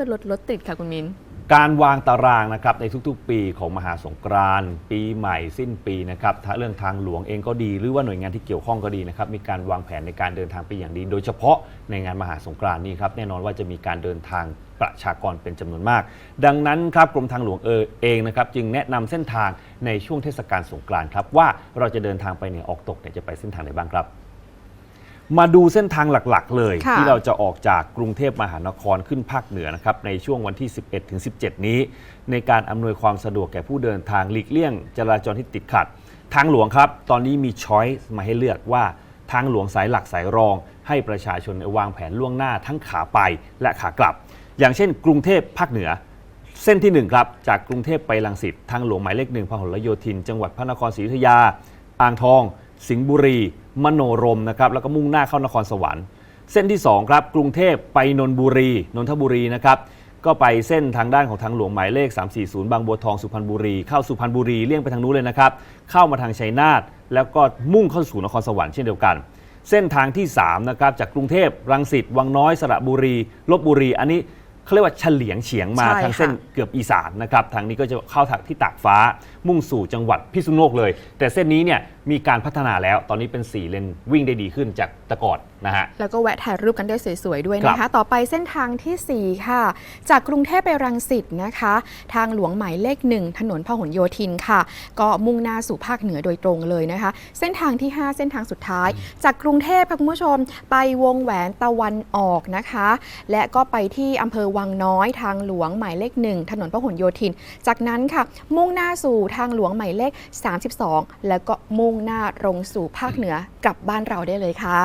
พื่อลดรถติดค่ะคุณมิน การวางตารางนะครับในทุกๆ ปีของมหาสงกรานต์ปีใหม่สิ้นปีนะครับถ้าเรื่องทางหลวงเองก็ดี หรือว่าหน่วยงานที่เกี่ยวข้องก็ดีนะครับมีการวางแผนในการเดินทางไปอย่างดี โดยเฉพาะในงานมหาสงกรานต์นี้ครับแน่นอนว่าจะมีการเดินทางประชากรเป็นจำนวนมาก ดังนั้นครับกรมทางหลวงเออเองนะครับจึงแนะนำเส้นทางในช่วงเทศกาลสงกรานต์ครับว่าเราจะเดินทางไปเหนือออกตกเนี่ยจะไปเส้นทางไหนบ้างครับ มาดูเส้นทางหลักๆ เลย ค่ะ ที่เราจะออกจากกรุงเทพมหานครขึ้นภาคเหนือนะครับในช่วงวันที่ 11ถึง17 นี้ ในการอำนวยความสะดวกแก่ผู้เดินทางหลีกเลี่ยง จราจรที่ติดขัด ทางหลวงครับ ตอนนี้มีช้อยส์มาให้เลือกว่าทางหลวงสายหลักสายรอง ให้ประชาชนวางแผนล่วงหน้าทั้งขาไปและขากลับ อย่างเช่น กรุงเทพภาคเหนือ เส้นที่1ครับจากกรุงเทพไปลังสิตทางหลวงหมายเลขหนึ่งพหลโยธิน จังหวัดพระนครศรีอยุธยาอ่างทอง สิงห์บุรี มโนรมนะครับแล้วก็มุ่งหน้าเข้านครสวรรค์ เส้นที่ 2 ครับกรุงเทพไปนนทบุรีนนทบุรีนะครับก็ไปเส้นทางด้านของทางหลวงหมายเลข 340 บางบัวทองสุพรรณบุรี เข้าสุพรรณบุรีเลี่ยงไปทางนู้นเลยนะครับ เข้ามาทางชัยนาทแล้วก็มุ่งเข้าสู่นครสวรรค์เช่นเดียวกัน เส้นทางที่3นะครับจากกรุงเทพรังสิตวังน้อยสระบุรีลบบุรี อันนี้เขาเรียกว่าเฉลียงเฉียงมาใช่ทางเส้นค่ะเกือบอีสานนะครับทางนี้ก็จะเข้าทางที่ตากฟ้า มุ่งสู่จังหวัดพิษณุโลกเลย แต่เส้นนี้เนี่ยมีการพัฒนาแล้ว ตอนนี้เป็น4เลนวิ่งได้ดีขึ้นจากแต่ก่อนนะฮะ แล้วก็แวะถ่ายรูปกันได้สวยๆด้วยครันะคะบต่อไปเส้นทางทีสี่ 4 ค่ะ จากกรุงเทพไปรังสิตนะคะ ทางหลวงหมายเลขหนึ่งถนนพหลโยธินค่ะ ก็มุ่งหน้าสู่ภาคเหนือโดยตรงเลยนะคะ เส้นทางที่ 5 เส้นทางสุดท้าย จากกรุงเทพค่ะคุณผู้ชม ไปวงแหวนตะวันออกนะคะ และก็ไปที่อำเภอวังน้อยทางหลวงหมายเลขหนึ่งถนนพหลโยธิน จากนั้นค่ะ มุ่งหน้าสู่ทางหลวงหมายเลข 32 แล้วก็มุ่ง่งหน้าลงสู่ภาคเหนือกลับบ้านเราได้เลยค่ะ